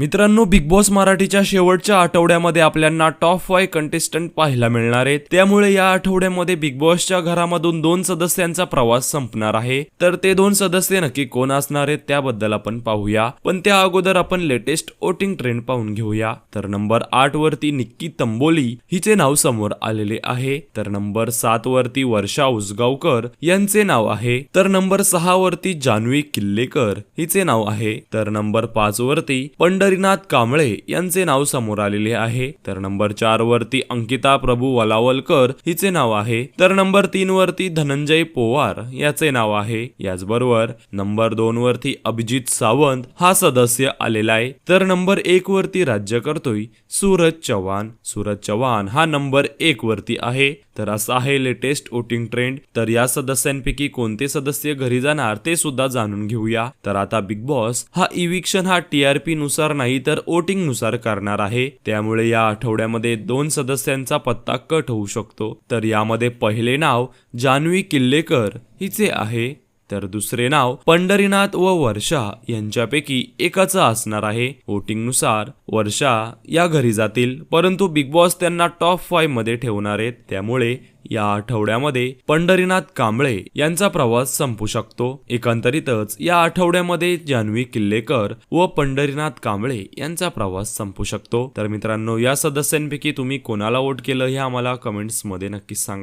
मित्रांनो big boss मराठीच्या शेवटच्या आठवड्यामध्ये आपल्याला टॉप फाय कंटेस्टंट पाहायला मिळणार आहेत. त्यामुळे या आठवड्यामध्ये बिग बॉसच्या घरामधून दोन सदस्यांचा प्रवास संपणार आहे. तर ते दोन सदस्य नक्की कोण असणार आहेत त्याबद्दल आपण पाहूया. पण त्या अगोदर आपण लेटेस्ट वोटिंग ट्रेंड पाहून घेऊया. तर नंबर आठ वरती निक्की तंबोली हिचे नाव समोर आलेले आहे. तर नंबर सात वरती वर्षा उसगावकर यांचे नाव आहे. तर नंबर सहा वरती जान्हवी किल्लेकर हिचे नाव आहे. तर नंबर पाच वरती पंड पंढरीनाथ कांबळे यांचे नाव समोर आलेले आहे. तर नंबर चार वरती अंकिता प्रभू वलावलकर हिचे नाव आहे. तर नंबर तीन वरती धनंजय पोवार याचे नाव आहे. याचबरोबर नंबर दोन वरती अभिजित सावंत हा सदस्य आलेला आहे. तर नंबर एक वरती राज्य करतोय सूरज चव्हाण. सूरज चव्हाण हा नंबर एक वरती आहे. तर असं आहे लेटेस्ट वोटिंग ट्रेंड. तर या सदस्यांपैकी कोणते सदस्य घरी जाणार ते सुद्धा जाणून घेऊया. तर आता बिग बॉस हा इविक्शन हा टीआरपी नुसार नाही तर वोटिंगनुसार करणार आहे. त्यामुळे या आठवड्यामध्ये दोन सदस्यांचा पत्ता कट होऊ शकतो. तर यामध्ये पहिले नाव जान्हवी किल्लेकर हिचे आहे. तर दुसरे नाव पंढरीनाथ व वर्षा यांच्यापैकी एकाचं असणार आहे. वोटिंगनुसार वर्षा या घरी जातील. परंतु बिग बॉस त्यांना टॉप फाईव्हमध्ये ठेवणार आहेत. त्यामुळे या आठवड्यामध्ये पंढरीनाथ कांबळे यांचा प्रवास संपू शकतो. एकंदरीतच या आठवड्यामध्ये जान्हवी किल्लेकर व पंढरीनाथ कांबळे यांचा प्रवास संपू शकतो. तर मित्रांनो या सदस्यांपैकी तुम्ही कोणाला वोट केलं हे आम्हाला कमेंट्समध्ये नक्कीच सांगा.